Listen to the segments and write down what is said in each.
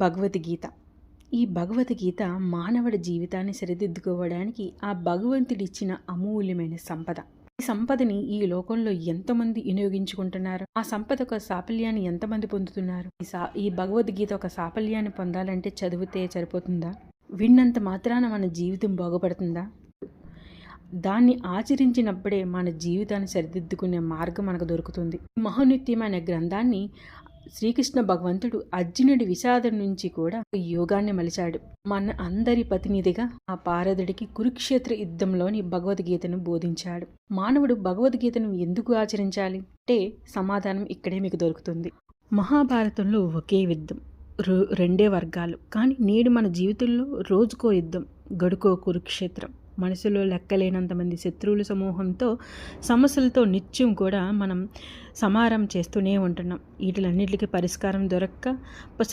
భగవద్గీత. ఈ భగవద్గీత మానవుడి జీవితాన్ని సరిదిద్దుకోవడానికి ఆ భగవంతుడిచ్చిన అమూల్యమైన సంపద. ఈ సంపదని ఈ లోకంలో ఎంతమంది వినియోగించుకుంటున్నారు? ఆ సంపద ఒక సాఫల్యాన్ని ఎంతమంది పొందుతున్నారు? ఈ సా ఈ భగవద్గీత ఒక సాఫల్యాన్ని పొందాలంటే చదివితే సరిపోతుందా? విన్నంత మాత్రాన మన జీవితం బాగుపడుతుందా? దాన్ని ఆచరించినప్పుడే మన జీవితాన్ని సరిదిద్దుకునే మార్గం మనకు దొరుకుతుంది. మహోనిత్యమైన గ్రంథాన్ని శ్రీకృష్ణ భగవంతుడు అర్జునుడి విషాదం నుంచి కూడా యోగాన్ని మలిచాడు. మన అందరి ప్రతినిధిగా ఆ పారదుడికి కురుక్షేత్ర యుద్ధంలోని భగవద్గీతను బోధించాడు. మానవుడు భగవద్గీతను ఎందుకు ఆచరించాలి? అంటే సమాధానం ఇక్కడే మీకు దొరుకుతుంది. మహాభారతంలో ఒకే యుద్ధం. రెండే వర్గాలు. కానీ నేడు మన జీవితంలో రోజుకో యుద్ధం. గడుకో కురుక్షేత్రం. మనసులో లెక్కలేనంతమంది శత్రువుల సమూహంతో సమస్యలతో నిత్యం కూడా మనం సమారం చేస్తూనే ఉంటున్నాం. వీటిలన్నిటికీ పరిష్కారం దొరక్క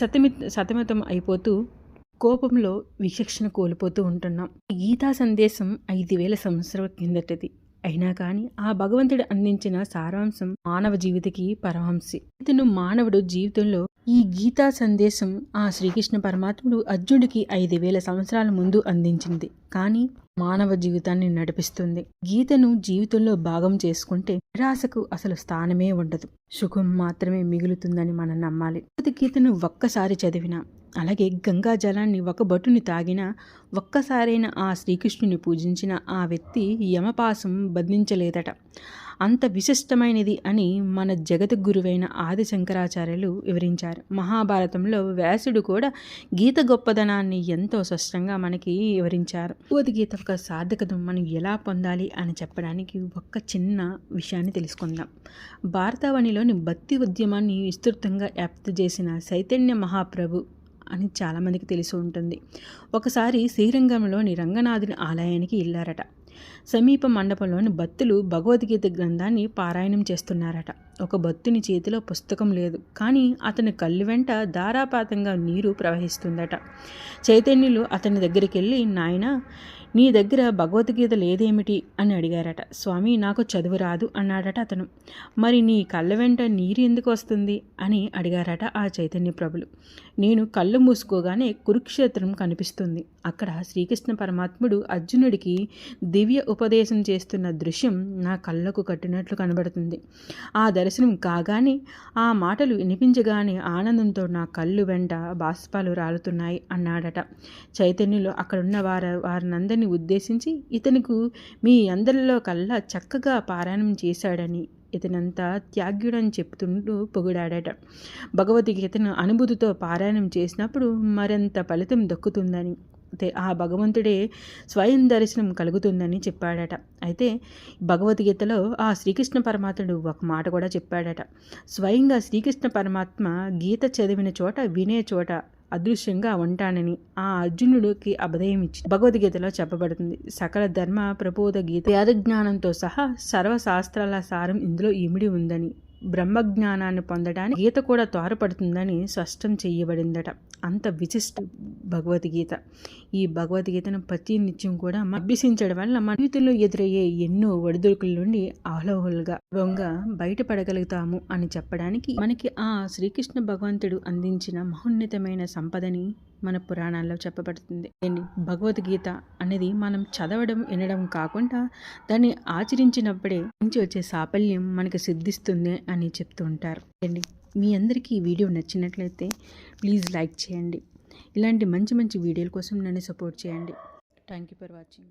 సతమి సతమతం అయిపోతూ కోపంలో విచక్షణ కోల్పోతూ ఉంటున్నాం. గీతా సందేశం ఐదు వేల సంవత్సరాల కిందటిది. అయినా కానీ ఆ భగవంతుడు అందించిన సారాంశం మానవ జీవితకి పరమహంసి. ఇతను మానవుడు జీవితంలో ఈ గీతా సందేశం ఆ శ్రీకృష్ణ పరమాత్ముడు అర్జునుడికి ఐదు వేల సంవత్సరాల ముందు అందించింది. కానీ మానవ జీవితాన్ని నడిపిస్తుంది. గీతను జీవితంలో భాగం చేసుకుంటే నిరాశకు అసలు స్థానమే ఉండదు. సుఖం మాత్రమే మిగులుతుందని మనం నమ్మాలి. గీతను ఒక్కసారి చదివినా అలాగే గంగా జలాన్ని ఒక బటుని తాగిన ఒక్కసారైన ఆ శ్రీకృష్ణుని పూజించిన ఆ వ్యక్తి యమపాసం బంధించలేదట. అంత విశిష్టమైనది అని మన జగద్గురువైన ఆది శంకరాచార్యులు వివరించారు. మహాభారతంలో వ్యాసుడు కూడా గీత గొప్పదనాన్ని ఎంతో స్పష్టంగా మనకి వివరించారు. గీత యొక్క సార్థకత మనం ఎలా పొందాలి అని చెప్పడానికి ఒక్క చిన్న విషయాన్ని తెలుసుకుందాం. భారతావనిలోని భక్తి ఉద్యమాన్ని విస్తృతంగా వ్యాప్తి చేసిన చైతన్య మహాప్రభు అని చాలామందికి తెలిసి ఉంటుంది. ఒకసారి శ్రీరంగంలోని రంగనాథుని ఆలయానికి వెళ్ళారట. సమీప మండపంలోని భక్తులు భగవద్గీత గ్రంథాన్ని పారాయణం చేస్తున్నారట. ఒక భక్తుని చేతిలో పుస్తకం లేదు. కానీ అతని కళ్ళు వెంట ధారాపాతంగా నీరు ప్రవహిస్తుందట. చైతన్యులు అతని దగ్గరికి వెళ్ళి నాయన నీ దగ్గర భగవద్గీత లేదేమిటి? అని అడిగారట. స్వామి నాకు చదువు రాదు అన్నాడట అతను. మరి నీ కళ్ళ వెంట నీరు ఎందుకు వస్తుంది? అని అడిగారట ఆ చైతన్య ప్రభులు. నేను కళ్ళు మూసుకోగానే కురుక్షేత్రం కనిపిస్తుంది. అక్కడ శ్రీకృష్ణ పరమాత్ముడు అర్జునుడికి దివ్య ఉపదేశం చేస్తున్న దృశ్యం నా కళ్ళకు కట్టినట్లు కనబడుతుంది. ఆ దర్శనం కాగానే ఆ మాటలు వినిపించగానే ఆనందంతో నా కళ్ళు వెంట బాష్పాలు రాలుతున్నాయి అన్నాడట. చైతన్యులు అక్కడున్న వారు వారినందరినీ ఉద్దేశించి ఇతనుకు మీ అందరిలో కల్లా చక్కగా పారాయణం చేశాడని ఇతనంతా త్యాగ్యుడని చెప్తుంటూ పొగిడాడట. భగవద్గీతను అనుభూతితో పారాయణం చేసినప్పుడు మరింత ఫలితం దక్కుతుందని ఆ భగవంతుడే స్వయం దర్శనం కలుగుతుందని చెప్పాడట. అయితే భగవద్గీతలో ఆ శ్రీకృష్ణ పరమాత్ముడు ఒక మాట కూడా చెప్పాడట. స్వయంగా శ్రీకృష్ణ పరమాత్మ గీత చదివిన చోట వినే చోట అదృశ్యంగా ఉంటానని ఆ అర్జునుడికి అభదయం ఇచ్చి భగవద్గీతలో చెప్పబడుతుంది. సకల ధర్మ ప్రబోధ గీత వేదజ్ఞానంతో సహా సర్వశాస్త్రాల సారం ఇందులో ఇమిడి ఉందని. బ్రహ్మజ్ఞానాన్ని పొందడానికి గీత కూడా తోరపడుతుందని స్పష్టం చేయబడిందట. అంత విశిష్ట భగవద్గీత. ఈ భగవద్గీతను ప్రతి నిత్యం కూడా అభ్యసించడం వల్ల మన జీవితంలో ఎదురయ్యే ఎన్నో ఒడిదుడుకుల నుండి ఆహ్లాహులుగా బయటపడగలుగుతాము అని చెప్పడానికి మనకి ఆ శ్రీకృష్ణ భగవంతుడు అందించిన మహోన్నతమైన సంపదని మన పురాణాల్లో చెప్పబడుతుంది. భగవద్గీత అనేది మనం చదవడం వినడం కాకుండా దాన్ని ఆచరించినప్పుడే నుంచి వచ్చే సాఫల్యం మనకు సిద్ధిస్తుంది అని చెప్తూ ఉంటారు. అండి మీ అందరికీ ఈ వీడియో నచ్చినట్లయితే ప్లీజ్ లైక్ చేయండి. ఇలాంటి మంచి మంచి వీడియోల కోసం నన్ను సపోర్ట్ చేయండి. Thank you for watching.